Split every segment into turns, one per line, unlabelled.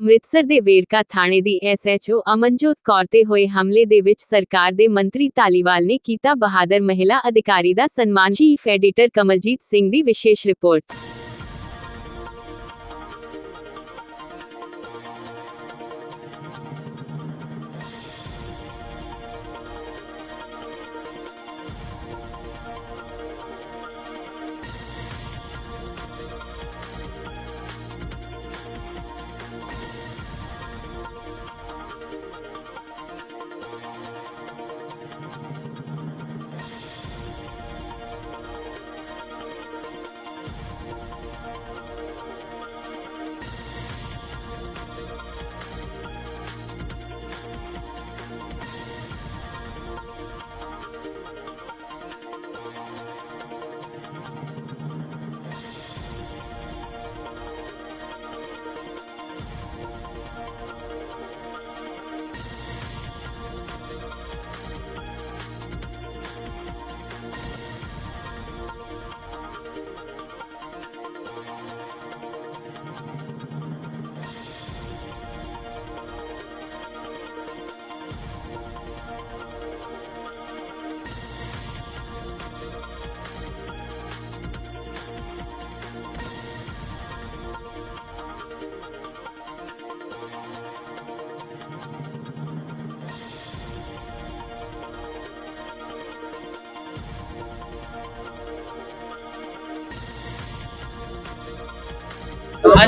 ਅੰਮ੍ਰਿਤਸਰ ਦੇ ਵੇਰਕਾ ਥਾਣੇ ਦੀ ਐਸਐਚਓ ਅਮਨਜੋਤ ਕੌਰ ਤੇ ਹੋਏ ਹਮਲੇ ਦੇ ਵਿੱਚ ਸਰਕਾਰ ਦੇ ਮੰਤਰੀ ਧਾਲੀਵਾਲ ਨੇ ਕੀਤਾ ਬਹਾਦਰ ਮਹਿਲਾ ਅਧਿਕਾਰੀ ਦਾ ਸਨਮਾਨ। ਚੀਫ ਐਡੀਟਰ ਕਮਲਜੀਤ ਸਿੰਘ ਦੀ ਵਿਸ਼ੇਸ਼ ਰਿਪੋਰਟ।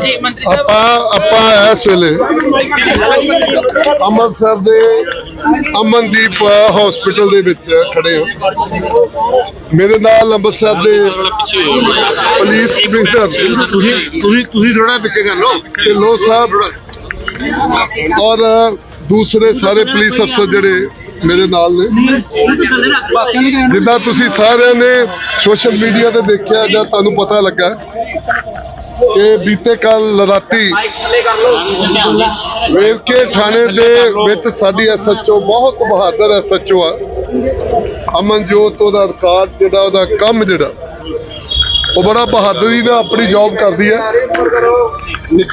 ਹਾਂਜੀ, ਮੰਤਰੀ ਸਾਹਿਬ।
ਆਪਾਂ ਆਪਾਂ ਇਸ ਵੇਲੇ ਅੰਮ੍ਰਿਤਸਰ ਦੇ ਅਮਨਦੀਪ ਹਸਪੀਟਲ ਦੇ ਵਿੱਚ ਖੜੇ ਹਾਂ। ਮੇਰੇ ਨਾਲ ਅੰਮ੍ਰਿਤਸਰ ਦੇ ਪੁਲਿਸ ਕਮਿਸ਼ਨਰ ਤੁਸੀਂ ਤੁਸੀਂ ਤੁਸੀਂ ਥੋੜਾ ਪਿੱਛੇ ਕਰ ਲਓ ਢਿੱਲੋਂ ਸਾਹਿਬ। ਔਰ ਦੂਸਰੇ ਸਾਰੇ ਪੁਲਿਸ ਅਫਸਰ ਜਿਹੜੇ ਮੇਰੇ ਨਾਲ ਨੇ। ਜਿੱਦਾਂ ਤੁਸੀਂ ਸਾਰਿਆਂ ਨੇ ਸੋਸ਼ਲ ਮੀਡੀਆ ਤੇ ਦੇਖਿਆ ਜਾਂ ਤੁਹਾਨੂੰ ਪਤਾ ਲੱਗਾ ਕਿ ਬੀਤੇ ਕੱਲ ਰਾਤੀ ਵੇਰਕੇ ਥਾਣੇ ਦੇ ਵਿੱਚ ਸਾਡੀ ਐਸਐਚਓ ਬਹੁਤ ਬਹਾਦਰ ਐਸਐਚਓ ਆ। ਅਮਨਜੋਤ, ਉਹਦਾ ਰਿਕਾਰਡ ਜਿਹੜਾ, ਉਹਦਾ ਕੰਮ ਜਿਹੜਾ, ਉਹ ਬੜਾ ਬਹਾਦਰੀ ਨਾਲ ਆਪਣੀ ਜੌਬ ਕਰਦੀ ਹੈ।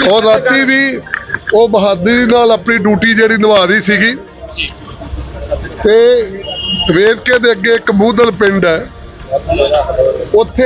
ਉਹ ਰਾਤੀ ਵੀ ਉਹ ਬਹਾਦਰੀ ਨਾਲ ਆਪਣੀ ਡਿਊਟੀ ਜਿਹੜੀ ਨਿਭਾ ਰਹੀ ਸੀਗੀ। ਤੇ ਵੇਰਕੇ ਦੇ ਅੱਗੇ ਇੱਕ ਮੂਦਲ ਪਿੰਡ ਹੈ। ਉੱਥੇ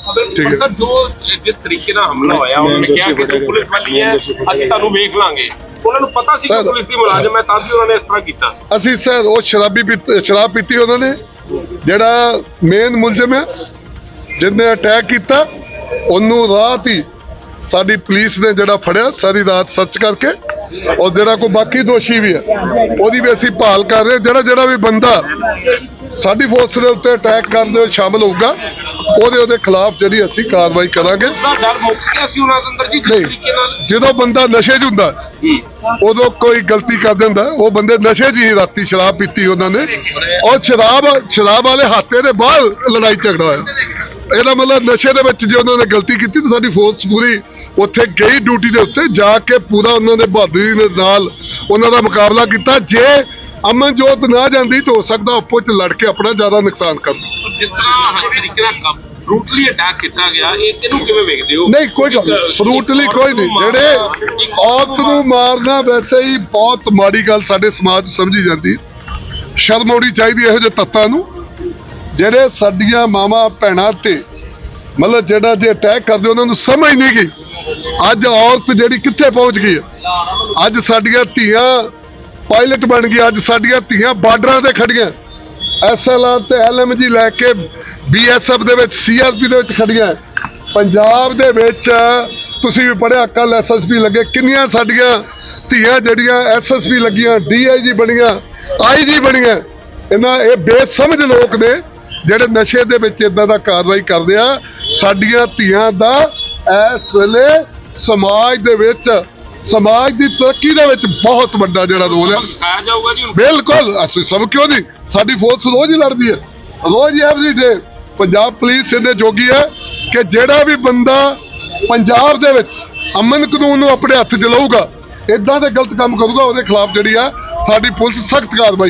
ਠੀਕ ਹੈ।
ਸਰ ਜੋ ਜਿਸ ਤਰੀਕੇ ਨਾਲ ਹਮਲਾ ਹੋਇਆ ਉਹਨਾਂ ਨੇ ਕਿਹਾ ਕਿ ਤੂੰ ਪੁਲਿਸ ਵਾਲੀ ਹੈ ਅਸੀਂ ਤੁਹਾਨੂੰ ਵੇਖ ਲਾਂਗੇ। ਉਹਨਾਂ ਨੂੰ ਪਤਾ ਸੀ ਕਿ
ਸਰ,
ਪੁਲਿਸ ਦੀ ਮੁਲਾਜ਼ਮ ਹੈ ਤਾਂ ਵੀ ਉਹਨਾਂ ਨੇ ਇਸ ਤਰ੍ਹਾਂ ਕੀਤਾ।
ਅਸੀਂ ਸਰ ਉਹ ਸ਼ਰਾਬੀ ਸ਼ਰਾਬ ਪੀਤੀ ਉਹਨਾਂ ਨੇ। ਜਿਹੜਾ ਮੇਨ ਮੁਲਜ਼ਮ ਹੈ ਜਿਹਨੇ ਅਟੈਕ ਕੀਤਾ ਉਹਨੂੰ ਰਾਤ ਹੀ ਸਾਡੀ ਪੁਲਿਸ ਨੇ ਜਿਹੜਾ ਫੜਿਆ ਸਾਰੀ ਰਾਤ ਸਰਚ ਕਰਕੇ। ਔਰ ਜਿਹੜਾ ਕੋਈ ਬਾਕੀ ਦੋਸ਼ੀ ਵੀ ਹੈ ਉਹਦੀ ਵੀ ਅਸੀਂ ਭਾਲ ਕਰ ਰਹੇ। ਜਿਹੜਾ ਜਿਹੜਾ ਵੀ ਬੰਦਾ ਸਾਡੀ ਫੋਰਸ ਦੇ ਉੱਤੇ ਅਟੈਕ ਕਰਨ ਦੇ ਵਿੱਚ ਸ਼ਾਮਲ ਹੋਊਗਾ। ਉਹਦੇ ਉਹਦੇ ਖਿਲਾਫ ਜਿਹੜੀ ਅਸੀਂ ਕਾਰਵਾਈ ਕਰਾਂਗੇ। ਨਹੀਂ ਜਦੋਂ ਬੰਦਾ ਨਸ਼ੇ 'ਚ ਹੁੰਦਾ ਉਦੋਂ ਕੋਈ ਗਲਤੀ ਕਰ ਦਿੰਦਾ। ਉਹ ਬੰਦੇ ਨਸ਼ੇ 'ਚ ਹੀ ਰਾਤੀ ਸ਼ਰਾਬ ਪੀਤੀ ਉਹਨਾਂ ਨੇ। ਔਰ ਸ਼ਰਾਬ ਸ਼ਰਾਬ ਵਾਲੇ ਹਾਤੇ ਦੇ ਬਾਅਦ ਲੜਾਈ ਝਗੜਾ ਹੋਇਆ। ਇਹਦਾ ਮਤਲਬ ਨਸ਼ੇ ਦੇ ਵਿੱਚ ਜੇ ਉਹਨਾਂ ਨੇ ਗਲਤੀ ਕੀਤੀ ਤਾਂ ਸਾਡੀ ਫੋਰਸ ਪੂਰੀ ਉੱਥੇ ਗਈ ਡਿਊਟੀ ਦੇ ਉੱਤੇ। ਜਾ ਕੇ ਪੂਰਾ ਉਹਨਾਂ ਦੇ ਬਹਾਦਰੀ ਦੇ ਨਾਲ ਉਹਨਾਂ ਦਾ ਮੁਕਾਬਲਾ ਕੀਤਾ। ਜੇ ਅਮਨਜੋਤ ਨਾ ਜਾਂਦੀ ਤਾਂ ਹੋ ਸਕਦਾ ਆਪੋ ਚ ਲੜ ਕੇ ਆਪਣਾ ਜ਼ਿਆਦਾ ਨੁਕਸਾਨ ਕਰ
ਜਿਸ ਤਰ੍ਹਾਂ ਹਰ ਤਰੀਕੇ ਨਾਲ ਬਰੂਟਲੀ ਅਟੈਕ ਕੀਤਾ ਗਿਆ ਇਹ ਇਹਨੂੰ ਕਿਵੇਂ ਵੇਖਦੇ ਹੋ?
ਨਹੀਂ ਕੋਈ ਗੱਲ ਫਰੂਟਲੀ ਕੋਈ ਨਹੀਂ। ਜਿਹੜੇ ਔਰਤ ਨੂੰ ਮਾਰਨਾ। ਵੈਸੇ ਹੀ ਬਹੁਤ ਮਾੜੀ ਗੱਲ ਸਾਡੇ ਸਮਾਜ ਸਮਝੀ ਜਾਂਦੀ। ਸ਼ਰਮ ਆਉਣੀ ਚਾਹੀਦੀ ਇਹੋ ਜਿਹੇ ਤੱਤਾਂ ਨੂੰ। ਜਿਹੜੇ ਸਾਡੀਆਂ ਮਾਵਾਂ ਭੈਣਾਂ ਤੇ ਮਤਲਬ ਜਿਹੜਾ ਜੇ ਅਟੈਕ ਕਰਦੇ ਉਹਨਾਂ ਨੂੰ ਸਮਝ ਨਹੀਂ ਗਈ। ਅੱਜ ਔਰਤ ਜਿਹੜੀ ਕਿੱਥੇ ਪਹੁੰਚ ਗਈ ਹੈ? ਅੱਜ ਸਾਡੀਆਂ ਧੀਆਂ ਪਾਇਲਟ ਬਣ ਗਈ। ਅੱਜ ਸਾਡੀਆਂ ਧੀਆਂ ਬਾਰਡਰਾਂ ਤੇ ਖੜੀਆਂ। ਐਸਐਲਆਰ ਤੇ ਐਲਐਮਜੀ ਲੈ ਕੇ ਬੀਐਸਐਫ ਦੇ ਵਿੱਚ ਸੀਆਰਪੀ ਦੇ ਵਿੱਚ ਖੜੀਆਂ। ਪੰਜਾਬ ਦੇ ਵਿੱਚ ਤੁਸੀਂ ਵੀ ਪੜਿਆ ਕੱਲ ਐਸਐਸਪੀ ਲੱਗੇ। ਕਿੰਨੀਆਂ ਸਾਡੀਆਂ ਧੀਆਂ ਜਿਹੜੀਆਂ ਐਸਐਸਪੀ ਲੱਗੀਆਂ ਡੀਆਈਜੀ ਬਣੀਆਂ ਆਈਜੀ ਬਣੀਆਂ। ਇਹਨਾਂ ਇਹ ਬੇਸਮਝ ਲੋਕ ਨੇ, ਜਿਹੜੇ ਨਸ਼ੇ ਦੇ ਵਿੱਚ ਇਦਾਂ ਦਾ ਕਾਰਵਾਈ ਕਰਦੇ ਆ। ਸਾਡੀਆਂ ਧੀਆਂ ਦਾ ਇਸ ਵੇਲੇ ਸਮਾਜ ਦੇ ਵਿੱਚ ਸਮਾਜ ਦੀ ਤਰੱਕੀ ਦੇ ਵਿੱਚ ਬਹੁਤ ਵੱਡਾ ਜਿਹੜਾ ਰੋਲ ਹੈ।
ਸਿਖਾਇਆ ਜਾਊਗਾ ਜੀ ਹੁਣ।
ਬਿਲਕੁਲ ਅਸੀਂ ਸਭ ਕਿਉਂ ਨਹੀਂ? ਸਾਡੀ ਫੋਰਸ ਰੋਜ਼ ਹੀ ਲੜਦੀ ਹੈ। ਰੋਜ਼ ਹੀ ਐਵਰੀ ਡੇ ਪੰਜਾਬ ਪੁਲਿਸ ਇਹਦੇ ਜੋਗੀ ਹੈ ਕਿ ਜਿਹੜਾ ਵੀ ਬੰਦਾ ਪੰਜਾਬ ਦੇ ਵਿੱਚ ਅਮਨ ਕਾਨੂੰਨ ਨੂੰ ਆਪਣੇ ਹੱਥ 'ਚ ਲਊਗਾ ਇਦਾਂ ਦੇ ਗਲਤ ਕੰਮ ਕਰੂਗਾ ਉਹਦੇ ਖਿਲਾਫ ਜਿਹੜੀ ਆ ਸਾਡੀ ਪੁਲਿਸ ਸਖਤ ਕਾਰਵਾਈ